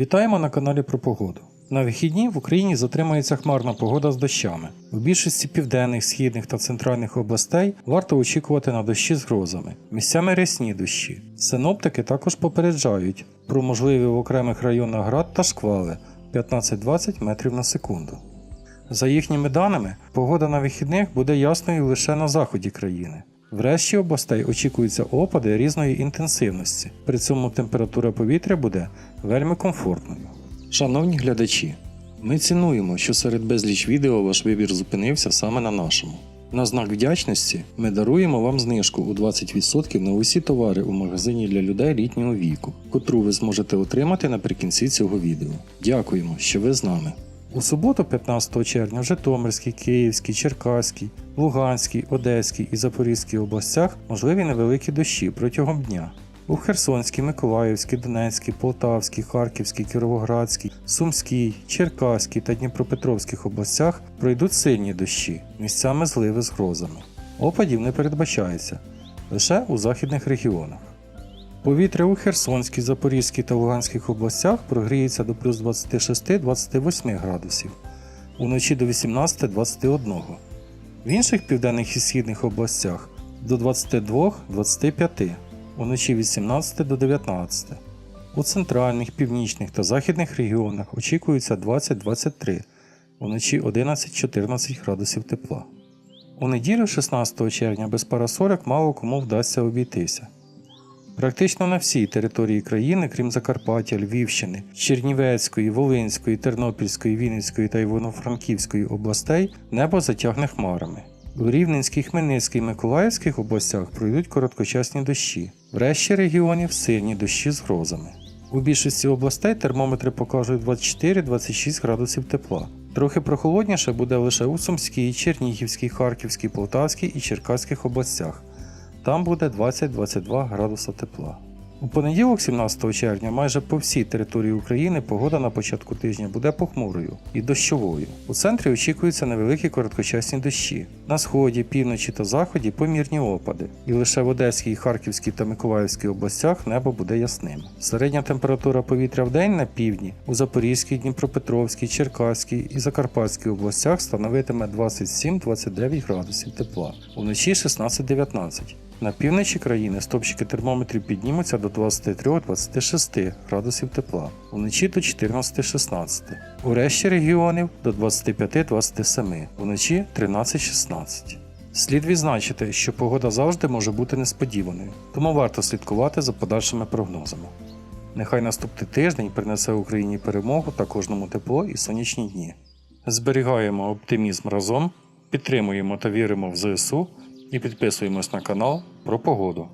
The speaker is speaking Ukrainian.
Вітаємо на каналі про погоду. На вихідні в Україні затримається хмарна погода з дощами. У більшості південних, східних та центральних областей варто очікувати на дощі з грозами, місцями рясні дощі. Синоптики також попереджають про можливі в окремих районах град та шквали 15-20 метрів на секунду. За їхніми даними, погода на вихідних буде ясною лише на заході країни. В решті областей очікуються опади різної інтенсивності, при цьому температура повітря буде вельми комфортною. Шановні глядачі, ми цінуємо, що серед безліч відео ваш вибір зупинився саме на нашому. На знак вдячності ми даруємо вам знижку у 20% на усі товари у магазині для людей літнього віку, котру ви зможете отримати наприкінці цього відео. Дякуємо, що ви з нами. У суботу, 15 червня, в Житомирській, Київській, Черкаській, Луганській, Одеській і Запорізькій областях можливі невеликі дощі протягом дня. У Херсонській, Миколаївській, Донецькій, Полтавській, Харківській, Кіровоградській, Сумській, Черкаській та Дніпропетровських областях пройдуть сильні дощі, місцями зливи з грозами. Опадів не передбачається лише у західних регіонах. Повітря у Херсонській, Запорізькій та Луганських областях прогріється до плюс 26-28 градусів, уночі до 18-21. В інших південних і східних областях до 22-25, уночі від 17 до 19. У центральних, північних та західних регіонах очікується 20-23, уночі 11-14 градусів тепла. У неділю 16 червня без парасорок мало кому вдасться обійтися. Практично на всій території країни, крім Закарпаття, Львівщини, Чернівецької, Волинської, Тернопільської, Вінницької та Івано-Франківської областей, небо затягне хмарами. У Рівненській, Хмельницькій Миколаївських областях пройдуть короткочасні дощі, в решті регіонів сильні дощі з грозами. У більшості областей термометри покажуть 24-26 градусів тепла. Трохи прохолодніше буде лише у Сумській, Чернігівській, Харківській, Полтавській і Черкаських областях. Там буде 20-22 градуса тепла. У понеділок, 17 червня, майже по всій території України погода на початку тижня буде похмурою і дощовою. У центрі очікуються невеликі короткочасні дощі. На сході, півночі та заході помірні опади. І лише в Одеській, Харківській та Миколаївській областях небо буде ясним. Середня температура повітря в день на півдні у Запорізькій, Дніпропетровській, Черкаській і Закарпатській областях становитиме 27-29 градусів тепла, уночі 16-19. На півночі країни стопчики термометрів піднімуться до 23-26 градусів тепла, вночі до 14-16. У решті регіонів до 25-27, вночі 13-16. Слід відзначити, що погода завжди може бути несподіваною, тому варто слідкувати за подальшими прогнозами. Нехай наступний тиждень принесе Україні перемогу та кожному тепло і сонячні дні. Зберігаємо оптимізм разом, підтримуємо та віримо в ЗСУ і підписуємось на канал про погоду.